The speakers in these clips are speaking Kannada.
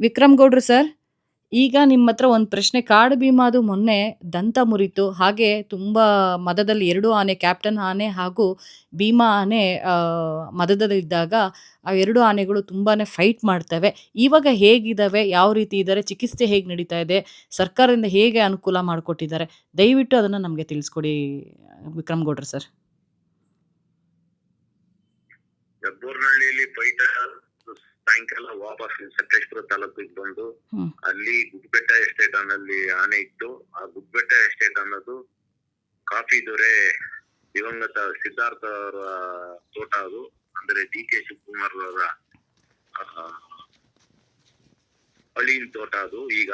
ವಿಕ್ರಮ್ ಗೌಡ್ರು ಸರ್, ಈಗ ನಿಮ್ಮ ಹತ್ರ ಒಂದು ಪ್ರಶ್ನೆ. ಕಾಡು ಭೀಮಾದು ಮೊನ್ನೆ ದಂತ ಮುರಿತು. ಹಾಗೆ ತುಂಬ ಮದದಲ್ಲಿ ಎರಡು ಆನೆ ಕ್ಯಾಪ್ಟನ್ ಆನೆ ಹಾಗೂ ಭೀಮಾ ಆನೆ ಮದದಲ್ಲಿದ್ದಾಗ ಆ ಎರಡು ಆನೆಗಳು ತುಂಬಾ ಫೈಟ್ ಮಾಡ್ತವೆ. ಇವಾಗ ಹೇಗಿದ್ದಾವೆ ಯಾವ ರೀತಿ ಇದ್ದಾರೆ ಚಿಕಿತ್ಸೆ ಹೇಗೆ ನಡೀತಾ ಇದೆ? ಸರ್ಕಾರದಿಂದ ಹೇಗೆ ಅನುಕೂಲ ಮಾಡಿಕೊಟ್ಟಿದ್ದಾರೆ? ದಯವಿಟ್ಟು ಅದನ್ನು ನಮಗೆ ತಿಳಿಸ್ಕೊಡಿ ವಿಕ್ರಮ್ ಗೌಡ್ರು ಸರ್. ಸಾಯಂಕಾಲ ವಾಪಸ್ ಸಕಲೇಶ್ಪುರ ತಾಲೂಕಿಗೆ ಬಂದು ಅಲ್ಲಿ ಗುಡ್ಬೆಟ್ಟ ಎಸ್ಟೇಟ್ ಅನ್ನಲ್ಲಿ ಆನೆ ಇತ್ತು. ಆ ಗುಡ್ಬೆಟ್ಟ ಎಸ್ಟೇಟ್ ಅನ್ನೋದು ಕಾಫಿ ದೊರೆ ದಿವಂಗತ ಸಿದ್ಧಾರ್ಥ ಅವರ ತೋಟ ಅದು. ಅಂದ್ರೆ ಡಿ ಕೆ ಶಿವಕುಮಾರ್ ಅವರ ಆ, ಅಳಿಯನ್ ತೋಟ ಅದು ಈಗ.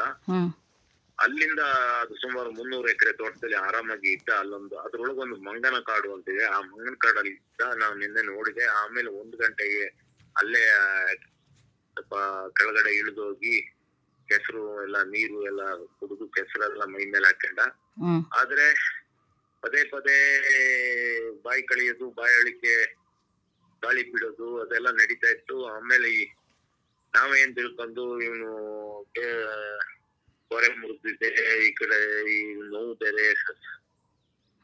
ಅಲ್ಲಿಂದ ಅದು ಸುಮಾರು ಮುನ್ನೂರು ಎಕರೆ ತೋಟದಲ್ಲಿ ಆರಾಮಾಗಿ ಇದ್ದ ಅಲ್ಲೊಂದು ಅದ್ರೊಳಗೊಂದು ಮಂಗನ ಕಾಡು ಅಂತಿದೆ. ಆ ಮಂಗನ ಕಾಡಲ್ಲಿ ಇದ್ದ ನಾವು ನಿನ್ನೆ ನೋಡಿದೆ. ಆಮೇಲೆ ಒಂದು ಗಂಟೆಗೆ ಅಲ್ಲೇ ಸ್ವಲ್ಪ ಕೆಳಗಡೆ ಇಳಿದೋಗಿ ಕೆಸರು ಎಲ್ಲ ನೀರು ಎಲ್ಲ ಕುಡಿದು ಕೆಸರೆಲ್ಲ ಮೈ ಮೇಲೆ ಹಾಕೊಂಡ ಹ್ಮ್. ಆದ್ರೆ ಪದೇ ಪದೇ ಬಾಯಿ ಕಳಿಯೋದು ಬಾಯಿ ಅಳಿಕೆ ಗಾಳಿ ಬಿಡೋದು ಅದೆಲ್ಲ ನಡೀತಾ ಇತ್ತು. ಆಮೇಲೆ ಈ ನಾವೇನ್ ತಿಳ್ಕೊಂಡು ಇವನು ಕೊರೆ ಮುರಿದಿದೆ ಈ ಕಡೆ ಈ ನೋವು ಬೇರೆ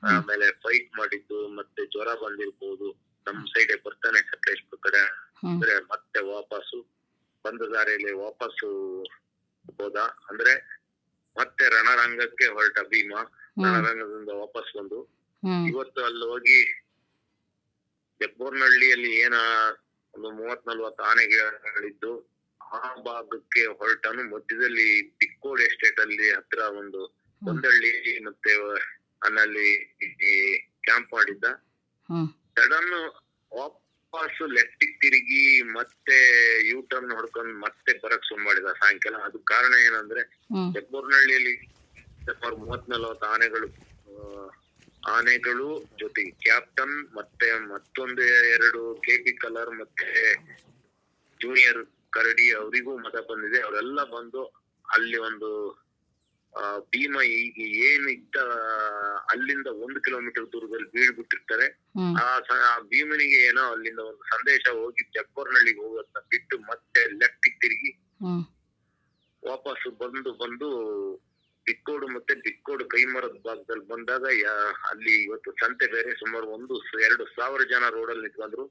ಆಮೇಲೆ ಫೈಟ್ ಮಾಡಿದ್ದು ಮತ್ತೆ ಜ್ವರ ಬಂದಿರ್ಬೋದು. ನಮ್ ಸೈಡ್ ಬರ್ತಾನೆ ಸಕಲೇಶ್ಪುರ ಕಡೆ ಅಂದ್ರೆ ಮತ್ತೆ ವಾಪಸ್ಸು. ಬಂದ ದಾರಿಯಲ್ಲಿ ವಾಪಸ್ಸು ಹೋದ ಅಂದ್ರೆ ಮತ್ತೆ ರಣರಂಗಕ್ಕೆ ಹೊರಟ ಭೀಮ ರಣರಂಗದಿಂದ ವಾಪಸ್ ಬಂದು ಇವತ್ತು ಅಲ್ಲಿ ಹೋಗಿ ಹೆಬ್ಬೂರ್ನಹಳ್ಳಿಯಲ್ಲಿ ಏನ ಒಂದು ಮೂವತ್ ನಲ್ವತ್ ಆನೆಗಳಿದ್ದು ಆ ಭಾಗಕ್ಕೆ ಹೊರಟನು ಮಧ್ಯದಲ್ಲಿ ಬಿಕ್ಕೋಡ್ ಎಸ್ಟೇಟ್ ಅಲ್ಲಿ ಹತ್ರ ಒಂದು ಒಂದಳ್ಳಿ ಮತ್ತೆ ಅನ್ನಲ್ಲಿ ಕ್ಯಾಂಪ್ ಮಾಡಿದ್ದ. ಸಡನ್ ವಾಪಸ್ ಲೆಫ್ಟ್ ತಿರುಗಿ ಮತ್ತೆ ಯೂ ಟರ್ನ್ ಹೊಡ್ಕೊಂಡು ಮತ್ತೆ ಬರಕ್ ಶುರು ಮಾಡಿದ ಸಾಯಂಕಾಲ ಅದು ಕಾರಣ ಏನಂದ್ರೆ. ಹೆಬ್ಬೂರ್ನಹಳ್ಳಿಯಲ್ಲಿ ಸುಮಾರು ಮೂವತ್ ನಲವತ್ತು ಆನೆಗಳು ಆನೆಗಳು ಜೊತೆಗೆ ಕ್ಯಾಪ್ಟನ್ ಮತ್ತೆ ಮತ್ತೊಂದು ಎರಡು ಕೆ ಪಿ ಕಲರ್ ಮತ್ತೆ ಜೂನಿಯರ್ ಕರಡಿ ಅವರಿಗೂ ಮತ ಬಂದಿದೆ ಅವರೆಲ್ಲ ಬಂದು ಅಲ್ಲಿ ಒಂದು ಭೀಮ ಈಗ ಏನ್ ಇದ್ದ ಅಲ್ಲಿಂದ ಒಂದು ಕಿಲೋಮೀಟರ್ ದೂರದಲ್ಲಿ ಬೀಳ್ಬಿಟ್ಟಿರ್ತಾರೆ ಆ ಭೀಮನಿಗೆ ಏನೋ ಅಲ್ಲಿಂದ ಒಂದು ಸಂದೇಶ ಹೋಗಿ ಜಬ್ಬರ್ನಳ್ಳಿಗೆ ಹೋಗೋದನ್ನ ಬಿಟ್ಟು ಮತ್ತೆ ಲೆಫ್ಟ್ ತಿರುಗಿ. ವಾಪಸ್ ಬಂದು ಬಂದು ಬಿಕ್ಕೋಡು ಮತ್ತೆ ಬಿಕ್ಕೋಡು ಕೈಮರದ ಭಾಗದಲ್ಲಿ ಬಂದಾಗ ಅಲ್ಲಿ ಇವತ್ತು ಸಂತೆ ಬೇರೆ ಸುಮಾರು ಒಂದು ಎರಡು ಸಾವಿರ ಜನ ರೋಡಲ್ಲಿ ನಿಂತ್ಕೊಂಡ್ರು.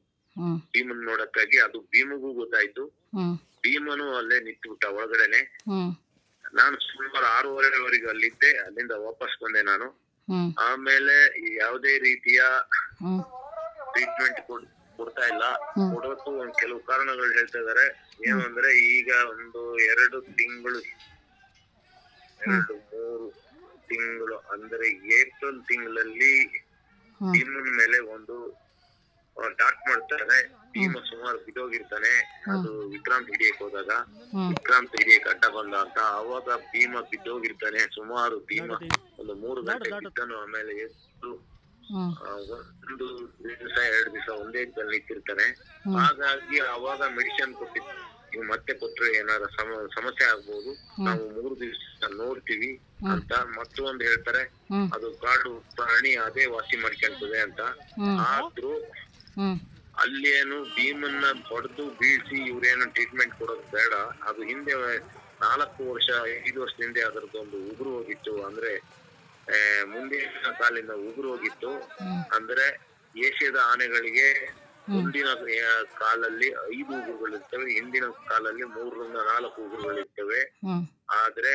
ಭೀಮನ್ ನೋಡಕ್ಕಾಗಿ ಅದು ಭೀಮಗೂ ಗೊತ್ತಾಯ್ತು. ಭೀಮನು ಅಲ್ಲೇ ನಿಂತ್ಬಿಟ್ಟ ಒಳಗಡೆನೆ. ನಾನು ಸುಮಾರು ಆರೂವರೆವರೆಗೆ ಅಲ್ಲಿದ್ದೆ ಅಲ್ಲಿಂದ ವಾಪಸ್ ಬಂದೆ ನಾನು. ಆಮೇಲೆ ಯಾವುದೇ ರೀತಿಯ. ಟ್ರೀಟ್ಮೆಂಟ್ ಕೊಡ್ತಾ ಇಲ್ಲ. ಕೊಡೋದು ಕೊಡೋಕ್ಕೂ ಒಂದ್ ಕೆಲವು ಕಾರಣಗಳು ಹೇಳ್ತಾ ಇದಾರೆ. ಏನು ಅಂದ್ರೆ ಈಗ ಒಂದು ಎರಡು ತಿಂಗಳು ಎರಡು ಮೂರು ತಿಂಗಳು ಅಂದ್ರೆ ಏಪ್ರಿಲ್ ತಿಂಗಳಲ್ಲಿ ಇನ್ನೊಂದ್ ಮೇಲೆ ಒಂದು ಡಾಟ್ ಮಾಡ್ತಾರೆ. ಭೀಮ ಸುಮಾರು ಬಿದ್ದೋಗಿರ್ತಾನೆ ಅದು ವಿಕ್ರಾಂತ್ ಹಿಡಿಯಕ್ ಹೋದಾಗ. ವಿಕ್ರಾಂತ್ ಹಿಡಿಯಕ್ ಅಡ್ಡ ಬಂದ ಅಂತ ಅವಾಗ ಭೀಮ ಬಿದ್ದೋಗಿರ್ತಾನೆ. ಸುಮಾರು ಭೀಮ. ಒಂದು ಮೂರು ಗಂಟೆ ಬಿದ್ದನು ಆಮೇಲೆ ಎದ್ದು ಒಂದು ದಿವಸ ಎರಡು ದಿವಸ ಒಂದೇ ದಿನ ನಿಂತಿರ್ತಾನೆ. ಹಾಗಾಗಿ ಅವಾಗ ಮೆಡಿಸಿನ್ ಕೊಟ್ಟಿದ್ದು. ನೀವು ಮತ್ತೆ ಕೊಟ್ರೆ ಏನಾರ ಸಮ- ಸಮಸ್ಯೆ ಆಗ್ಬೋದು. ನಾವು ಮೂರು ದಿವಸ ನೋಡ್ತೀವಿ ಅಂತ ಮತ್ತೊಂದು ಹೇಳ್ತಾರೆ. ಅದು ಕಾಡು ಪ್ರಾಣಿ ಅದೇ ವಾಸಿ ಮಾಡ್ಕೊಳ್ತದೆ ಅಂತ. ಆದ್ರೂ ಹ್ಮ್. ಏನು ಭೀಮನ್ನ ಹೊಡೆದು ಬೀಳ್ಸಿ ಇವ್ರೇನು ಟ್ರೀಟ್ಮೆಂಟ್ ಕೊಡೋದು ಬೇಡ. ಅದು ಹಿಂದೆ ನಾಲ್ಕು ವರ್ಷ ಐದು ವರ್ಷದ ಹಿಂದೆ ಅದರದ್ದೊಂದು ಉಗುರು ಹೋಗಿತ್ತು. ಅಂದ್ರೆ ಮುಂದಿನ ಕಾಲಿಂದ ಉಗುರು ಹೋಗಿತ್ತು. ಅಂದ್ರೆ ಏಷ್ಯಾದ ಆನೆಗಳಿಗೆ ಮುಂದಿನ ಕಾಲಲ್ಲಿ ಐದು ಉಗುರುಗಳಿರ್ತವೆ. ಹಿಂದಿನ ಕಾಲಲ್ಲಿ ಮೂರರಿಂದ ನಾಲ್ಕು ಉಗುರುಗಳಿರ್ತವೆ. ಇರ್ತವೆ ಆದ್ರೆ.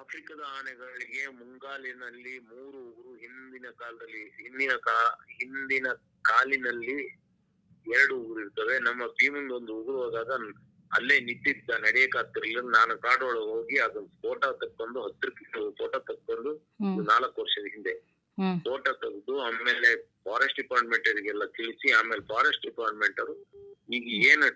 ಆಫ್ರಿಕಾದ ಆನೆಗಳಿಗೆ ಮುಂಗಾಲಿನಲ್ಲಿ ಮೂರು ಉಗುರು ಹಿಂದಿನ ಕಾಲದಲ್ಲಿ ಹಿಂದಿನ ಕಾ ಹಿಂದಿನ ಕಾಲಿನಲ್ಲಿ ಎರಡು ಉಗುರು ಇರ್ತವೆ ನಮ್ಮ ಭೀಮಂದ ಒಂದು ಉಗುರು ಹೋದಾಗ ಅಲ್ಲೇ ನಿಂತಿದ್ದ ನಡೆಯಕ್ಕಾಗ್ತಿರ್ಲಿಲ್ಲ ನಾನು ಕಾಡೊಳಗೆ ಹೋಗಿ ಅದನ್ನ ಫೋಟೋ ತಕ್ಕೊಂಡು ಹತ್ತಿರ ಫೋಟೋ ತಕ್ಕೊಂಡು ನಾಲ್ಕು ವರ್ಷದ ಹಿಂದೆ. ಫೋಟೋ ತೆಗೆದು ಆಮೇಲೆ ಫಾರೆಸ್ಟ್ ಡಿಪಾರ್ಟ್ಮೆಂಟ್ ಅವರಿಗೆಲ್ಲ ತಿಳಿಸಿ ಆಮೇಲೆ ಫಾರೆಸ್ಟ್ ಡಿಪಾರ್ಟ್ಮೆಂಟ್ ಅವರು ಈಗ ಏನು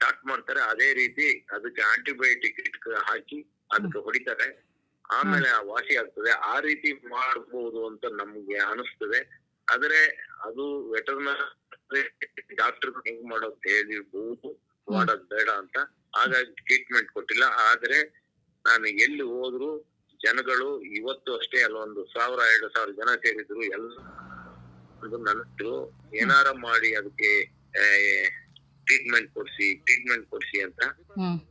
ಸ್ಟಾರ್ಟ್ ಮಾಡ್ತಾರೆ ಅದೇ ರೀತಿ ಅದಕ್ಕೆ ಆಂಟಿಬಯೋಟಿಕ್ ಹಾಕಿ ಅದಕ್ಕೆ ಹೊಡಿತಾರೆ. ಆಮೇಲೆ ಆ ವಾಸಿ ಆಗ್ತದೆ. ಆ ರೀತಿ ಮಾಡಬಹುದು ಅಂತ ನಮ್ಗೆ ಅನಿಸ್ತದೆ. ಆದ್ರೆ ಅದು ವೆಟರ್ನರಿ ಡಾಕ್ಟರ್ ಹೆಂಗ್ ಮಾಡೋದು ಹೇಳಿರ್ಬಹುದು ಮಾಡೋದ್ ಬೇಡ ಅಂತ. ಹಾಗಾಗಿ ಟ್ರೀಟ್ಮೆಂಟ್ ಕೊಟ್ಟಿಲ್ಲ. ಆದ್ರೆ ನಾನು ಎಲ್ಲಿ ಹೋದ್ರು ಜನಗಳು ಇವತ್ತು ಅಷ್ಟೇ ಅಲ್ಲ, ಒಂದು ಸಾವಿರ, ಎರಡು ಸಾವಿರ ಜನ ಸೇರಿದ್ರು ಎಲ್ಲ. ಏನಾರ ಮಾಡಿ ಅದಕ್ಕೆ ಟ್ರೀಟ್ಮೆಂಟ್ ಕೊಡ್ಸಿ ಟ್ರೀಟ್ಮೆಂಟ್ ಕೊಡ್ಸಿ ಅಂತ.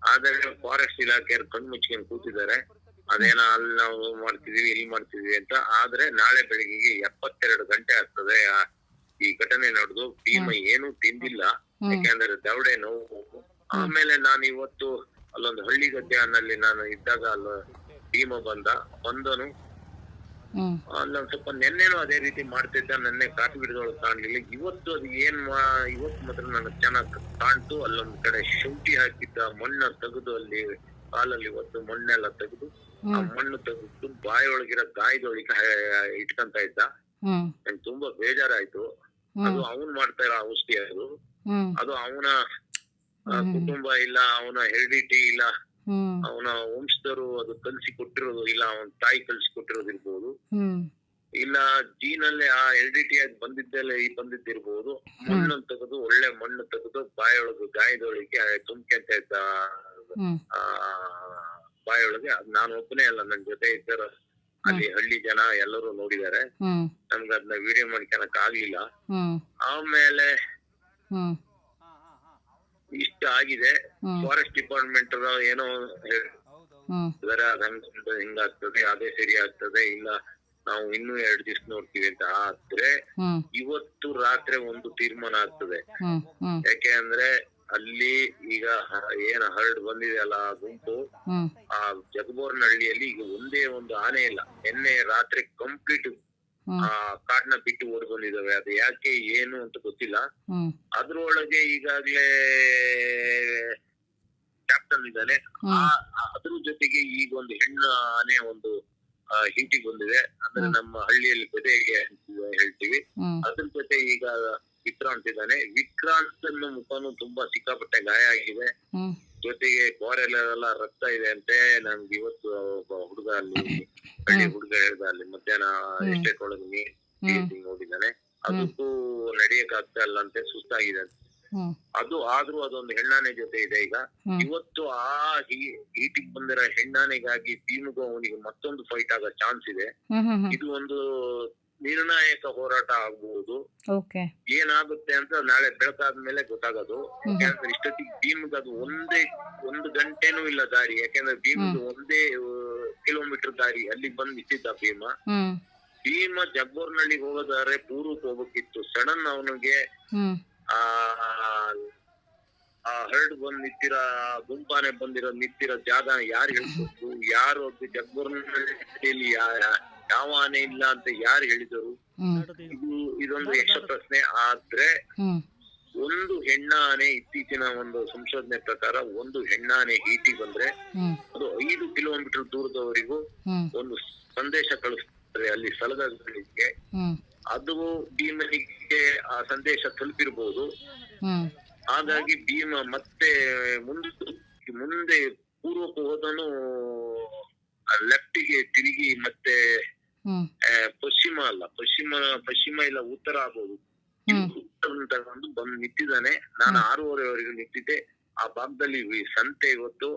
ಆದ್ರೆ ಫಾರೆಸ್ಟ್ ಇಲಾಖೆ ಕಣ್ಣು ಮುಚ್ಕೊಂಡು ಕೂತಿದ್ದಾರೆ. ಅದೇನೋ ಅಲ್ಲಿ ನಾವು ಮಾಡ್ತಿದೀವಿ ಇಲ್ಲಿ ಮಾಡ್ತಿದೀವಿ ಅಂತ. ಆದ್ರೆ ನಾಳೆ ಬೆಳಿಗ್ಗೆಗೆ ಎಪ್ಪತ್ತೆರಡು ಗಂಟೆ ಆಗ್ತದೆ ಆ- ಈ ಘಟನೆ ನಡೆದು. ಟೀಮ್ ಏನು ತಿಂದಿಲ್ಲ. ಯಾಕೆಂದ್ರೆ ದವಡೆ ನೋವು. ಆಮೇಲೆ ನಾನು ಇವತ್ತು ಅಲ್ಲೊಂದು ಹಳ್ಳಿ ಗದ್ದೆನಲ್ಲಿ ನಾನು ಇದ್ದಾಗ ಅಲ್ಲ ಟೀಮ್ ಬಂದ. ಬಂದನು ಅಲ್ಲೊಂದ್ ಸ್ವಲ್ಪ ನೆನ್ನೆನೂ ಅದೇ ರೀತಿ ಮಾಡ್ತಿದ್ದ ನೆನ್ನೆ ಕಾಫಿ ಗಿಡದೊಳಗೆ ಕಾಣ್ಲಿಲ್ಲ ಇವತ್ತು ಅದು ಏನ್ ಇವತ್ತು ಮಾತ್ರ ನನಗೆ ಚೆನ್ನಾಗಿ ಕಾಣ್ತು. ಅಲ್ಲೊಂದ್ ಕಡೆ ಶುಂಠಿ ಹಾಕಿದ್ದ ಮಣ್ಣ ತೆಗೆದು ಅಲ್ಲಿ ಕಾಲಲ್ಲಿ ಇವತ್ತು ಮಣ್ಣೆಲ್ಲ ತೆಗೆದು ಆ ಮಣ್ಣು ತೆಗೆದು ಬಾಯೊಳಗಿರೋ ಗಾಯದೊಳಗೆ ಇಟ್ಕಂತ ಇದ್ದ. ನಂಗೆ ತುಂಬಾ ಬೇಜಾರಾಯ್ತು. ಅದು ಅವನ್ ಮಾಡ್ತಾ ಇರೋ ಔಷಧಿ ಅದು. ಅದು ಅವನ ಕುಟುಂಬ ಇಲ್ಲ ಅವನ ಹೆರಿಡಿಟಿ ಇಲ್ಲ. ಅವನ ವಂಶದರು ಅದು ಕಲ್ಸಿ ಕೊಟ್ಟಿರೋದು ಇಲ್ಲ ಅವನ ತಾಯಿ ಕಲ್ಸಿ ಕೊಟ್ಟಿರೋದು ಇರ್ಬೋದು. ಹ್ಮ್. ಇಲ್ಲ ಜೀನಲ್ಲೇ ಆ ಹೆರಿಡಿಟಿ ಆಗಿ ಬಂದಿದ್ದೆಲ್ಲ ಈ ಬಂದಿದ್ದಿರ್ಬೋದು. ಮಣ್ಣು ತೆಗೆದು ಒಳ್ಳೆ ಮಣ್ಣು ತೆಗೆದು ಬಾಯೊಳಗೆ ಗಾಯದೊಳಗೆ ಇದ್ದ ಹ್ಮ್. ಆ ಬಾಯೊಳಗೆ. ಅದ್ ನಾನು ಒಬ್ಬನೇ ಅಲ್ಲ ನನ್ ಜೊತೆ ಇದ್ದಾರ ಅಲ್ಲಿ ಹಳ್ಳಿ ಜನ ಎಲ್ಲರೂ ನೋಡಿದ್ದಾರೆ. ನಮ್ಗೆ ಅದನ್ನ ವಿಡಿಯೋ ಮಾಡ್ಕೊಳಕ್ ಆಗ್ಲಿಲ್ಲ ಆಮೇಲೆ ಇಷ್ಟ ಆಗಿದೆ. ಫಾರೆಸ್ಟ್ ಡಿಪಾರ್ಟ್ಮೆಂಟ್ ಏನೋ ಹಂಗ್ ಹಿಂಗಾಗ್ತದೆ ಅದೇ ಸರಿ ಆಗ್ತದೆ ಇಲ್ಲ ನಾವು ಇನ್ನೂ ಎರಡು ದಿವಸ ನೋಡ್ತೀವಿ ಅಂತ ಆದ್ರೆ ಇವತ್ತು ರಾತ್ರಿ ಒಂದು ತೀರ್ಮಾನ ಆಗ್ತದೆ. ಯಾಕೆ ಅಂದ್ರೆ ಅಲ್ಲಿ ಈಗ ಏನ್ ಹರಡ್ ಬಂದಿದೆ ಅಲ್ಲ ಆ ಗುಂಪು ಆ ಜಗಬೋರ್ನಹಳ್ಳಿಯಲ್ಲಿ ಈಗ ಒಂದೇ ಒಂದು ಆನೆ ಇಲ್ಲ. ನಿನ್ನೆ ರಾತ್ರಿ ಕಂಪ್ಲೀಟ್ ಆ ಕಾಡ್ನ ಬಿಟ್ಟು ಓಡ್ ಬಂದಿದಾವೆ ಅದು ಯಾಕೆ ಏನು ಅಂತ ಗೊತ್ತಿಲ್ಲ. ಹ್ಮ್. ಅದ್ರೊಳಗೆ ಈಗಾಗ್ಲೇ ಕ್ಯಾಪ್ಟನ್ ಇದ್ದಾನೆ. ಆ ಅದ್ರ ಜೊತೆಗೆ ಈಗ ಒಂದು ಹೆಣ್ಣು ಆನೆ ಒಂದು ಹಿಂಟಿಗೆ ಬಂದಿದೆ. ಅಂದ್ರೆ ನಮ್ಮ ಹಳ್ಳಿಯಲ್ಲಿ ಅಂತ ಹೇಳ್ತೀವಿ. ಹ್ಮ್. ಅದ್ರ ಜೊತೆ ಈಗ ವಿಕ್ರಾಂತ್ ಇದ್ದಾನೆ. ವಿಕ್ರಾಂತ್ ಮುಖನು ತುಂಬಾ ಸಿಕ್ಕಾಪಟ್ಟೆ ಗಾಯ ಆಗಿದೆ. ಹ್ಮ್. ಜೊತೆಗೆ ಕೋರೆಲ್ಲ ರಕ್ತ ಇದೆ ಅಂತೆ. ನಮ್ಗೆ ಇವತ್ತು ಒಬ್ಬ ಹುಡುಗ ಅಲ್ಲಿ ಹಳ್ಳಿ ಹುಡುಗ ಹೇಳ್ದ ಅಲ್ಲಿ ಮಧ್ಯಾಹ್ನ ಎಷ್ಟೇ ಎಸ್ಟೇಟ್ ನೋಡಿದಾನೆ ಅದಕ್ಕೂ ನಡಿಯಕ್ ಆಗ್ತಾ ಇಲ್ಲ ಅಂತೆ ಸುಸ್ತಾಗಿದೆ ಅಂತ. ಅದು ಆದ್ರೂ ಅದೊಂದು ಹೆಣ್ಣಾನೆ ಜೊತೆ ಇದೆ ಈಗ. ಇವತ್ತು ಆ ಹೀಟಿಗೆ ಬಂದಿರೋ ಹೆಣ್ಣಾನೆಗಾಗಿ ಭೀಮಗೂ ಅವನಿಗೆ ಮತ್ತೊಂದು ಫೈಟ್ ಆಗೋ ಚಾನ್ಸ್ ಇದೆ. ಇದು ಒಂದು ನಿರ್ಣಾಯಕ ಹೋರಾಟ ಆಗಬಹುದು ಏನಾಗುತ್ತೆ ಅಂತ ನಾಳೆ ಬೆಳಕಾದ್ಮೇಲೆ ಗೊತ್ತಾಗೋದು. ಹ್ಮ್. ಯಾಕಂದ್ರೆ ಇಷ್ಟೊತ್ತಿಗೆ ಭೀಮ್ಗೆ ಅದು ಒಂದೇ ಒಂದು ಗಂಟೆನೂ ಇಲ್ಲ ದಾರಿ. ಯಾಕಂದ್ರೆ ಭೀಮ್ದು ಒಂದೇ ಕಿಲೋಮೀಟರ್ ದಾರಿ ಅಲ್ಲಿ ಬಂದ್ ನಿಂತಿದ್ದ ಭೀಮ. ಭೀಮ ಜಗ್ಬೋರ್ನಳ್ಳಿಗೆ ಹೋಗೋದಾದ್ರೆ ಪೂರ್ವಕ್ಕೆ ಹೋಗ್ಬೇಕಿತ್ತು. ಸಡನ್ ಅವನಿಗೆ ಆ ಆ ಹರ್ಡ್ ಬಂದ್ ನಿಂತಿರ ಗುಂಪಾನೆ ಬಂದಿರೋ ನಿಂತಿರೋ ಜಾಗ ಯಾರು ಹೇಳ್ಕೊಟ್ಟು ಯಾರು ಯಾರ ಯಾವ ಆನೆ ಇಲ್ಲ ಅಂತ ಯಾರು ಹೇಳಿದರು? ಇದು ಇದೊಂದು ಯಕ್ಷ ಪ್ರಶ್ನೆ ಆದ್ರೆ ಒಂದು ಒಂದು ಹೆಣ್ಣಾನೆ ಇತ್ತೀಚಿನ ಒಂದು ಸಂಶೋಧನೆ ಪ್ರಕಾರ ಒಂದು ಹೆಣ್ಣಾನೆ ಈಟಿ ಬಂದ್ರೆ ಅದು ಐದು ಕಿಲೋಮೀಟರ್ ದೂರದವರೆಗೂ ಒಂದು ಸಂದೇಶ ಕಳಿಸ್ತಾರೆ ಅಲ್ಲಿ ಸ್ಥಳಗಳಿಗೆ. ಹ್ಮ್. ಅದು ಭೀಮನಿಗೆ ಆ ಸಂದೇಶ ತಲುಪಿರಬಹುದು ಹಾಗಾಗಿ ಭೀಮ ಮತ್ತೆ ಮುಂದೆ ಮುಂದೆ ಪೂರ್ವಕ್ಕೆ ಹೋದನು ಲೆಫ್ಟಿಗೆ ತಿರುಗಿ ಮತ್ತೆ ಪಶ್ಚಿಮ ಅಲ್ಲ. ಪಶ್ಚಿಮ ಪಶ್ಚಿಮ ಇಲ್ಲ ಉತ್ತರ ಆಗ್ಬೋದು. ತಗೊಂಡು ಬಂದು ನಿಂತಿದ್ದಾನೆ. ನಾನು ಆರೂವರೆವರೆಗೂ ನಿಂತಿದ್ದೆ. ಆ ಭಾಗದಲ್ಲಿ ಸಂತೆ ಇವತ್ತು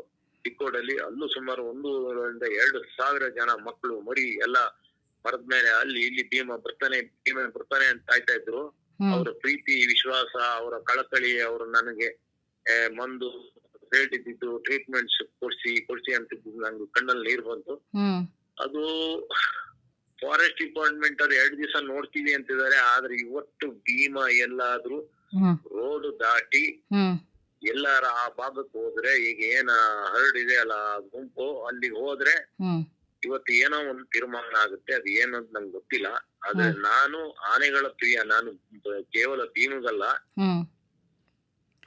ಚಿಕ್ಕೋಡಲ್ಲಿ ಅಲ್ಲೂ ಸುಮಾರು ಒಂದೂವರೆಯಿಂದ ಎರಡು ಸಾವಿರ ಜನ ಮಕ್ಕಳು ಮರಿ ಎಲ್ಲ ಮರದ ಮೇಲೆ ಅಲ್ಲಿ ಇಲ್ಲಿ ಭೀಮ ಬರ್ತಾನೆ ಭೀಮ ಬರ್ತಾನೆ ಅಂತ ಕಾಯ್ತಾ ಇದ್ರು. ಅವರ ಪ್ರೀತಿ ವಿಶ್ವಾಸ ಅವರ ಕಳಕಳಿ ಅವರು ನನಗೆ ಮಂದು ಹೇಳಿದ್ದು ಟ್ರೀಟ್ಮೆಂಟ್ಸ್ ಕೊಡ್ಸಿ ಕೊಡ್ಸಿ ಅಂತ ನಂಗೆ ಕಣ್ಣಲ್ಲಿ ನೀರು ಬಂತು. ಅದು ಫಾರೆಸ್ಟ್ ಡಿಪಾರ್ಟ್ಮೆಂಟ್ ಅವ್ರು ಎರಡು ದಿವಸ ನೋಡ್ತೀವಿ ಅಂತಿದ್ದಾರೆ ಆದ್ರೆ ಇವತ್ತು ಭೀಮ ಎಲ್ಲಾದ್ರೂ ರೋಡ್ ದಾಟಿ ಎಲ್ಲಾರ ಆ ಭಾಗಕ್ಕೆ ಹೋದ್ರೆ ಈಗ ಏನ ಹರಡಿದೆ ಇದೆ ಅಲ್ಲ ಗುಂಪು ಅಲ್ಲಿಗೆ ಹೋದ್ರೆ ಇವತ್ತು ಏನೋ ಒಂದು ತೀರ್ಮಾನ ಆಗುತ್ತೆ ಅದು ಏನು ಅಂತ ನಂಗೆ ಗೊತ್ತಿಲ್ಲ. ಆದ್ರೆ ನಾನು ಆನೆಗಳ ಪ್ರಿಯ ನಾನು ಕೇವಲ ಭೀಮಗಲ್ಲ.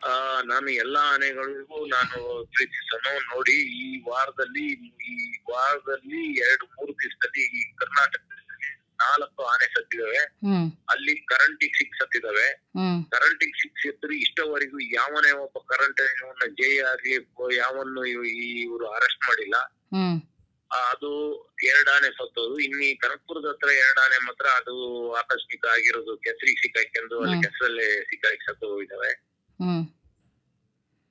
ಆ ನಾನು ಎಲ್ಲಾ ಆನೆಗಳಿಗೂ ನಾನು ಪ್ರೀತಿಸೋನು. ನೋಡಿ ಈ ವಾರದಲ್ಲಿ ಈ ವಾರದಲ್ಲಿ ಎರಡು ಮೂರು ದಿವಸದಲ್ಲಿ ಈ ಕರ್ನಾಟಕದಲ್ಲಿ ನಾಲ್ಕು ಆನೆ ಸತ್ತಿದಾವೆ. ಅಲ್ಲಿ ಕರೆಂಟಿಗೆ ಸಿಕ್ ಸತ್ತಿದಾವೆ. ಕರೆಂಟಿಗೆ ಸಿಕ್ ಸತ್ತರು ಇಷ್ಟವರೆಗೂ ಯಾವನೇ ಒಬ್ಬ ಕರೆಂಟ್ ಜೈ ಆಗ್ಲಿ ಯಾವನ್ನು ಇವರು ಅರೆಸ್ಟ್ ಮಾಡಿಲ್ಲ. ಅದು ಎರಡ್ ಆನೆ ಸತ್ತೋದು. ಇನ್ನಿ ಕನಕಪುರದ ಹತ್ರ ಎರಡ್ ಆನೆ ಮಾತ್ರ ಅದು ಆಕಸ್ಮಿಕ ಆಗಿರೋದು. ಕೆಸರಿಗೆ ಸಿಕ್ಕಾಕೊಂಡು ಅಲ್ಲಿ ಕೆಸರಲ್ಲಿ ಕೆಸರಲ್ಲೇ ಸಿಕ್ಕಾಕಿ ಸತ್ತು ಹೋಗಿದಾವೆ ಹ್ಮ್.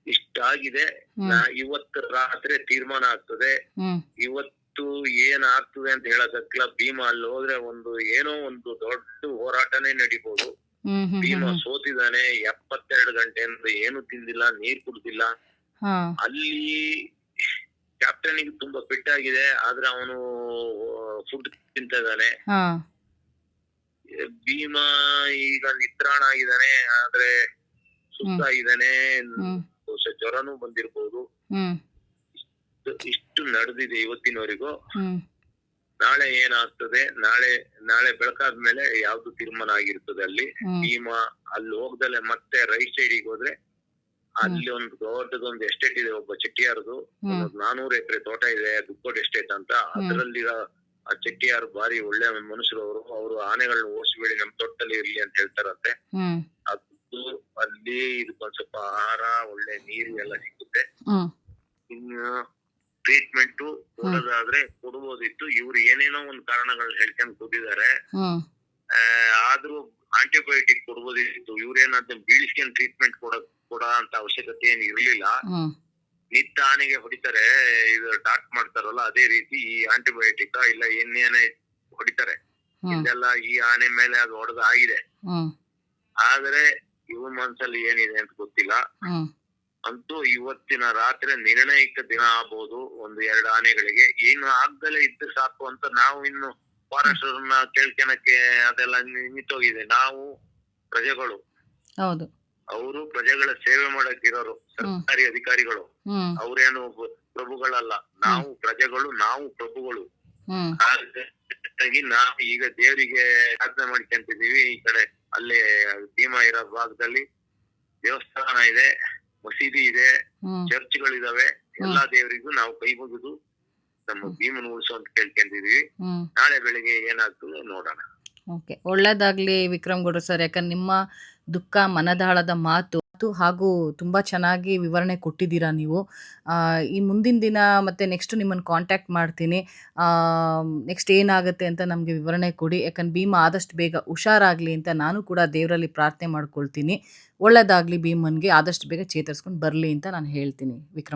ಇಷ್ಟಾಗಿದೆ. ನಾ ಇವತ್ತು ರಾತ್ರಿ ತೀರ್ಮಾನ ಆಗ್ತದೆ. ಹ್ಮ್. ಇವತ್ತು ಏನ್ ಆಗ್ತದೆ ಅಂತ ಹೇಳಕ್ಕಾಗಲ್ಲ ಭೀಮ ಅಲ್ಲಿ ಹೋದ್ರೆ ಒಂದು ಏನೋ ಒಂದು ದೊಡ್ಡ ಹೋರಾಟನೇ ನಡೀಬಹುದು ಹ್ಮ್ ಹ್ಮ್ ಹ್ಮ್ ಭೀಮ ಸೋತಿದ್ದಾನೆ ಎಪ್ಪತ್ತೆರಡು ಗಂಟೆಯಿಂದ ಏನು ತಿಂದಿಲ್ಲ ನೀರ್ ಕುಡ್ದಿಲ್ಲ. ಹಾ. ಅಲ್ಲಿ ಕ್ಯಾಪ್ಟನ್ ತುಂಬಾ ಫಿಟ್ ಆಗಿದೆ ಆದ್ರೆ ಅವನು ಫುಡ್ ತಿಂತ ಇದ್ದಾನೆ ಹಾ. ಭೀಮ ಈಗ ನಿತ್ರಾಣ ಆಗಿದ್ದಾನೆ ಆದ್ರೆ ಸುಸ್ತಾಗಿದ್ದಾನೆ ಇದ್ದಾನೆ ಬಹುಶಃ ಜ್ವರನೂ ಬಂದಿರಬಹುದು ಇಷ್ಟು- ನಡೆದಿದೆ ಇವತ್ತಿನವರೆಗೂ. ನಾಳೆ ಏನಾಗ್ತದೆ? ನಾಳೆ ನಾಳೆ ಬೆಳಕಾದ್ಮೇಲೆ ಯಾವ್ದು ತೀರ್ಮಾನ ಆಗಿರ್ತದೆ ಅಲ್ಲಿ? ಭೀಮ ಅಲ್ಲಿ ಹೋಗ್ದಲೆ ಮತ್ತೆ ರೈಟ್ ಸೈಡಿಗೆ ಹೋದ್ರೆ ಅಲ್ಲಿ ಒಂದು ದೊಡ್ಡದೊಂದು ಎಸ್ಟೇಟ್ ಇದೆ ಒಬ್ಬ ಚೆಟ್ಟಿಯಾರದು. ಒಂದು ನಾನೂರು ಎಕರೆ ತೋಟ ಇದೆ ದುಕ್ಕೋಡ್ ಎಸ್ಟೇಟ್ ಅಂತ. ಅದರಲ್ಲಿ ಆ ಚೆಟ್ಟಿಯಾರ್ ಬಾರಿ ಒಳ್ಳೆ ಮನುಷ್ಯರು ಅವರು. ಅವರು ಆನೆಗಳನ್ನ ಓಡಿಸ್ಬೇಡಿ ನಮ್ ತೋಟದಲ್ಲಿ ಇರ್ಲಿ ಅಂತ ಹೇಳ್ತಾರಂತೆ. ಅದು ಅಲ್ಲಿ ಇದಕ್ಕೊಂದ್ ಸ್ವಲ್ಪ ಆಹಾರ ಒಳ್ಳೆ ನೀರು ಎಲ್ಲ ಸಿಗುತ್ತೆ. ಹ್ಮ್. ಇನ್ನು ಟ್ರೀಟ್ಮೆಂಟ್ ಕೊಡೋದಾದ್ರೆ ಕೊಡ್ಬೋದಿತ್ತು. ಇವ್ರು ಏನೇನೋ ಒಂದ್ ಕಾರಣಗಳು ಹೇಳ್ಕೊಂಡ್ ಕೂತಿದ್ದಾರೆ. ಹ್ಮ್. ಆ, ಆದ್ರೂ ಆಂಟಿಬಯೋಟಿಕ್ ಕೊಡ್ಬೋದಿತ್ತು. ಇವ್ರೇನಾದ್ರು ಬೀಳಿಸ್ಕೊಂಡ್ ಟ್ರೀಟ್ಮೆಂಟ್ ಕೊಡ ಕೊಡ ಅಂತ ಅವಶ್ಯಕತೆ ಏನ್ ಇರ್ಲಿಲ್ಲ. ಹ್ಮ್. ನಿತ್ಯ ಆನೆಗೆ ಹೊಡಿತಾರೆ ಇದು ಡಾಕ್ಟ್ ಮಾಡ್ತಾರಲ್ಲ ಅದೇ ರೀತಿ ಈ ಆಂಟಿಬಯೋಟಿಕ್ ಇಲ್ಲ ಇನ್ನೇನೇ ಹೊಡಿತಾರೆ. ಹ್ಮ್. ಇದೆಲ್ಲ ಈ ಆನೆ ಮೇಲೆ ಅದು ಹೊಡೆದ ಆಗಿದೆ ಹ್ಮ್. ಆದ್ರೆ ಇವ್ ಮನ್ಸಲ್ಲಿ ಏನಿದೆ ಅಂತ ಗೊತ್ತಿಲ್ಲ. ಅಂತೂ ಇವತ್ತಿನ ರಾತ್ರಿ ನಿರ್ಣಾಯಕ ದಿನ ಆಗ್ಬಹುದು ಒಂದು ಎರಡು ಆನೆಗಳಿಗೆ. ಏನು ಆಗ್ದಲೇ ಇದ್ದು ಸಾಕು ಅಂತ ನಾವು ಇನ್ನು ಫಾರೆಸ್ಟರ್ನ ಕೇಳ್ಕೊಳಕ್ಕೆ ಅದೆಲ್ಲ ನಿಂತೋಗಿದೆ. ನಾವು ಪ್ರಜೆಗಳು. ಹೌದು. ಅವರು ಪ್ರಜೆಗಳ ಸೇವೆ ಮಾಡಕ್ಕಿರೋರು ಸರ್ಕಾರಿ ಅಧಿಕಾರಿಗಳು. ಅವರೇನು ಪ್ರಭುಗಳಲ್ಲ. ನಾವು ಪ್ರಜೆಗಳು ನಾವು ಪ್ರಭುಗಳು. ನಾವು ಈಗ ದೇವರಿಗೆ ಪ್ರಾರ್ಥನೆ ಮಾಡ್ಕೊಂತಿದೀವಿ ಈ ಕಡೆ. ಅಲ್ಲಿ ಭೀಮಾ ಇರೋ ಭಾಗದಲ್ಲಿ ದೇವಸ್ಥಾನ ಇದೆ ಮಸೀದಿ ಇದೆ ಹ್ಮ್. ಚರ್ಚ್ಗಳಿದಾವೆ. ಎಲ್ಲಾ ದೇವರಿಗೂ ನಾವು ಕೈ ಮುಗಿದು ನಮ್ಮ ಭೀಮನ ಉಳಿಸು ಅಂತ ಕೇಳ್ಕೊಂಡಿದೀವಿ ನಾಳೆ ಬೆಳಿಗ್ಗೆ ಏನಾಗ್ತದೆ ನೋಡೋಣ. ಓಕೆ. ಒಳ್ಳೇದಾಗ್ಲಿ ವಿಕ್ರಮ್ ಗೌಡ್ರು ಸರ್. ಯಾಕಂದ್ರೆ ನಿಮ್ಮ ದುಃಖ ಮನದಾಳದ ಮಾತು ಮಾತು ಹಾಗೂ ತುಂಬ ಚೆನ್ನಾಗಿ ವಿವರಣೆ ಕೊಟ್ಟಿದ್ದೀರಾ ನೀವು. ಈ ಮುಂದಿನ ದಿನ ಮತ್ತು ನೆಕ್ಸ್ಟ್ ನಿಮ್ಮನ್ನು ಕಾಂಟ್ಯಾಕ್ಟ್ ಮಾಡ್ತೀನಿ. ನೆಕ್ಸ್ಟ್ ಏನಾಗುತ್ತೆ ಅಂತ ನಮಗೆ ವಿವರಣೆ ಕೊಡಿ. ಯಾಕಂದ್ರೆ ಭೀಮ ಆದಷ್ಟು ಬೇಗ ಹುಷಾರಾಗಲಿ ಅಂತ ನಾನು ಕೂಡ ದೇವರಲ್ಲಿ ಪ್ರಾರ್ಥನೆ ಮಾಡ್ಕೊಳ್ತೀನಿ. ಒಳ್ಳೆಯದಾಗಲಿ ಭೀಮನ್ಗೆ, ಆದಷ್ಟು ಬೇಗ ಚೇತರಿಸ್ಕೊಂಡು ಬರಲಿ ಅಂತ ನಾನು ಹೇಳ್ತೀನಿ. ವಿಕ್ರಮ್